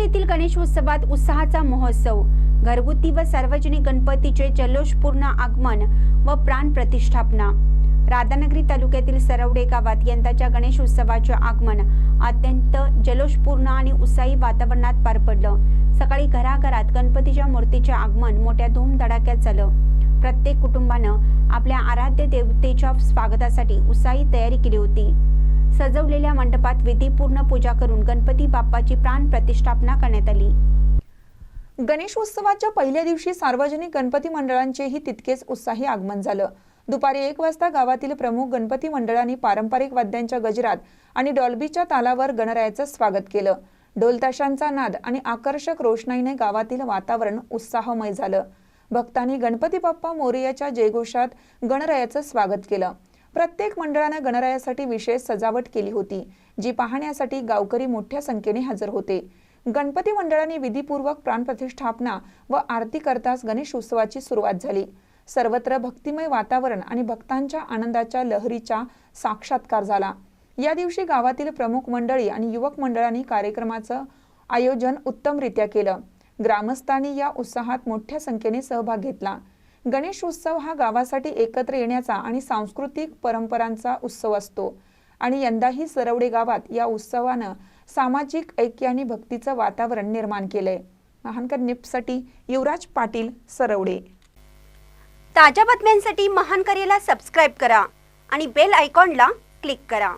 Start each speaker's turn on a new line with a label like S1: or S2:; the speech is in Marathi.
S1: येथील गणेशोत्सवात उत्साहाचा महोत्सव. घरगुती व सार्वजनिक गणपतीचे जल्लोषपूर्ण आगमन व प्राण प्रतिष्ठापना. राधानगरी तालुक्यातील सरवडे गावात यंदाच्या गणेशोत्सवाचे आगमन अत्यंत जलोषपूर्ण आणि उत्साही वातावरणात पार पडलं. सकाळी घराघरात गणपतीच्या मूर्तीचे आगमन मोठ्या धूमधडाक्यात झालं. प्रत्येक कुटुंबानं आपल्या आराध्य देवतेच्या स्वागतासाठी उत्साही तयारी केली होती. सजवलेल्या मंडपात विधीपूर्ण पूजा करून गणपती बाप्पाची प्राण प्रतिष्ठापना करण्यात आली.
S2: गणेशोत्सवाच्या पहिल्या दिवशी सार्वजनिक गणपती मंडळांचेही तितकेच उत्साही आगमन झालं. दुपारी एक वाजता गावातील प्रमुख गणपती मंडळांनी पारंपरिक वाद्यांच्या गजरात आणि डॉल्बीच्या तालावर गणरायाचं स्वागत केलं. ढोलताशांचा नाद आणि आकर्षक रोषणाईने गावातील वातावरण उत्साहमय झालं. भक्तांनी गणपती बाप्पा मोरयाच्या जयघोषात गणरायाचं स्वागत केलं. प्रत्येक मंडळानं गणरायासाठी विशेष सजावट केली होती जी पाहण्यासाठी गावकरी मोठ्या संख्येने हजर होते. गणपती मंडळाने विधीपूर्वक प्राणप्रतिष्ठापना व आरती करताच गणेश उत्सवाची सुरुवात झाली. सर्वत्र भक्तिमय वातावरण आणि भक्तांच्या आनंदाच्या लहरीचा साक्षात्कार झाला. या दिवशी गावातील प्रमुख मंडळी आणि युवक मंडळांनी कार्यक्रमाचं आयोजन उत्तमरित्या केलं. ग्रामस्थांनी या उत्साहात मोठ्या संख्येने सहभाग घेतला. गणेश उत्सव हा गावासाठी एकत्र येण्याचा आणि सांस्कृतिक परंपरांचा उत्सव असतो. आणि यंदाही सरवडे गावात या उत्सवानं सामाजिक ऐक्य आणि भक्तीचं वातावरण निर्माण केलंय. महानकर निपसाठी युवराज पाटील सरवडे.
S1: ताज्या बातम्यांसाठी महानकरेला सबस्क्राईब करा आणि बेल आयकॉनला क्लिक करा.